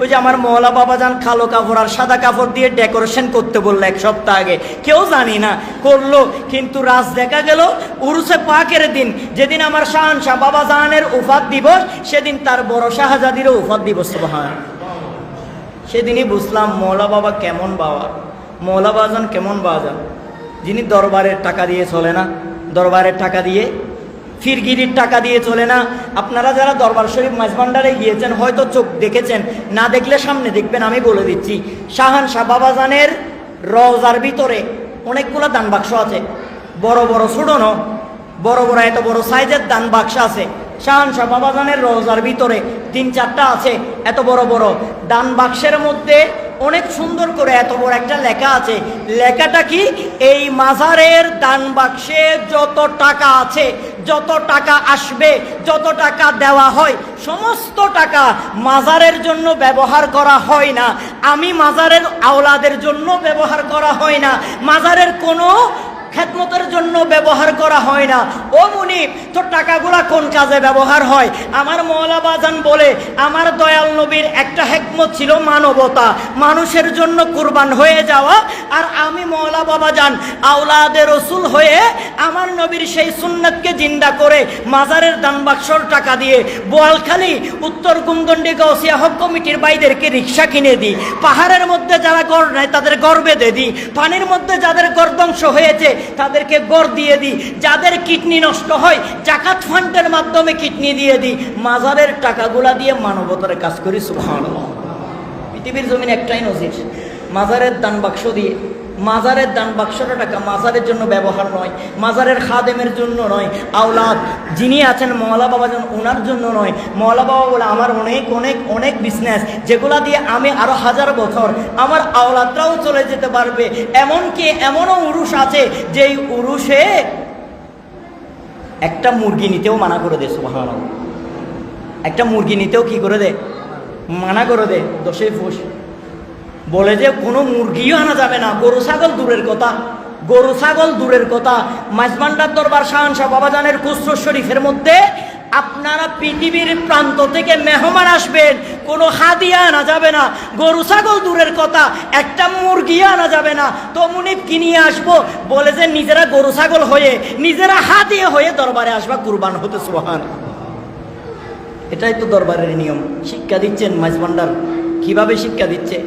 ওই যে আমার মহলা বাবা যান কালো কাপড় আর সাদা কাপড় দিয়ে ডেকোরেশন করতে বলল এক সপ্তাহ আগে। কেউ জানি না, করল, কিন্তু রাজ দেখা গেল উরুসে পাকের দিন। যেদিন আমার শাহানশাহ বাবা জাহানের উফাত দিবস, সেদিন তার বড় শাহজাদিরও উফাত দিবস হয় সেদিনই বুঝলাম মৌলা বাবা কেমন বাবা। মৌলা বাজান কেমন বাজান যিনি দরবারের টাকা দিয়ে চলে না দরবারের টাকা দিয়ে ফিরগিরির টাকা দিয়ে চলে না। আপনারা যারা দরবার শরীফ মাঝভান্ডারে গিয়েছেন, হয়তো চোখ দেখেছেন, না দেখলে সামনে দেখবেন, আমি বলে দিচ্ছি, শাহান শাহ বাবাজানের রওজার ভিতরে অনেকগুলো দান বাক্স আছে। বড় বড় ছোট ন বড় বড় এত বড় সাইজের দান বাক্স আছে। শাহান শাহ বাবাজানের রোজার ভিতরে তিন চারটা আছে, এত বড় বড়। দান বাক্সের মধ্যে এত বড় একটা লেখা আছে। লেখাটা কি? এই মাজারের দান বাক্সে যত টাকা আছে, যত টাকা আসবে, যত টাকা দেওয়া হয়, সমস্ত টাকা মাজারের জন্য ব্যবহার করা হয় না। আমি মাজারের আওলাদের জন্য ব্যবহার করা হয় না। মাজারের কোনো খেদমতের জন্য ব্যবহার করা হয় না। ও মুনিব তোর টাকাগুলা কোন কাজে ব্যবহার হয়? আমার মৌলা বাজান বলে, আমার দয়াল নবীর একটা হেকমত ছিল মানবতা, মানুষের জন্য কুরবান হয়ে যাওয়া। আর আমি মৌলা বাবা যান আওলাদে রসুল হয়ে আমার নবীর সেই সুন্নতকে জিন্দা করে মাজারের দান বাক্সর টাকা দিয়ে বোয়ালখালী, উত্তর গুমদণ্ডি গৌসিয়া হক কমিটির বাইদেরকে রিক্সা কিনে দিই। পাহাড়ের মধ্যে যারা গড় নেয়, তাদের গর্বে বেঁধে দিই। পানির মধ্যে যাদের গর্দংশ হয়েছে তাদেরকে গড় দিয়ে দিই। যাদের কিডনি নষ্ট হয়, জাকাত ফান্ডের মাধ্যমে কিডনি দিয়ে দিই। মাজারের টাকাগুলা দিয়ে মানবতার কাজ করি সুহান পৃথিবীর জমিন একটাই নজির, মাজারের দান বাক্স দিয়ে। মাজারের দান বাক্সটা টাকা মাজারের জন্য ব্যবহার নয়, মাজারের খাদেমের জন্য নয়, আওলাদ যিনি আছেন মহলা বাবা যেন ওনার জন্য নয়। মহলা বাবা বলে, আমার অনেক অনেক অনেক বিজনেস যেগুলা দিয়ে আমি আরও হাজার বছর আমার আওলাদরাও চলে যেতে পারবে। এমনকি এমনও উরুষ আছে, যেই উরুষে একটা মুরগি নিতেও মানা করে দে সুবাহ একটা মুরগি নিতেও কি করে দে? মানা করে দে দশে ফুস। বলে যে কোনো মুরগিও আনা যাবে না। গরু, ছাগল দূরের কথা। গরু, ছাগল দূরের কথা। মাইজমান্ডার দরবার শাহানশাহ বাবাজানের কুসর শরীফের মধ্যে আপনারা পৃথিবীর প্রান্ত থেকে মেহমান আসবেন। কোনো হাদিয়া আনা যাবে না। গরু, ছাগল দূরের কথা। একটা মুরগি আনা যাবে না। তো কিনিয়ে আসব? বলে যে নিজেরা গরু, ছাগল হয়ে, নিজেরা হাতিয়ে হয়ে দরবারে আসবা, কুরবান হতে সোহান এটাই তো দরবারের নিয়ম। শিক্ষা দিচ্ছেন মাইজমান্ডার। কীভাবে শিক্ষা দিচ্ছে?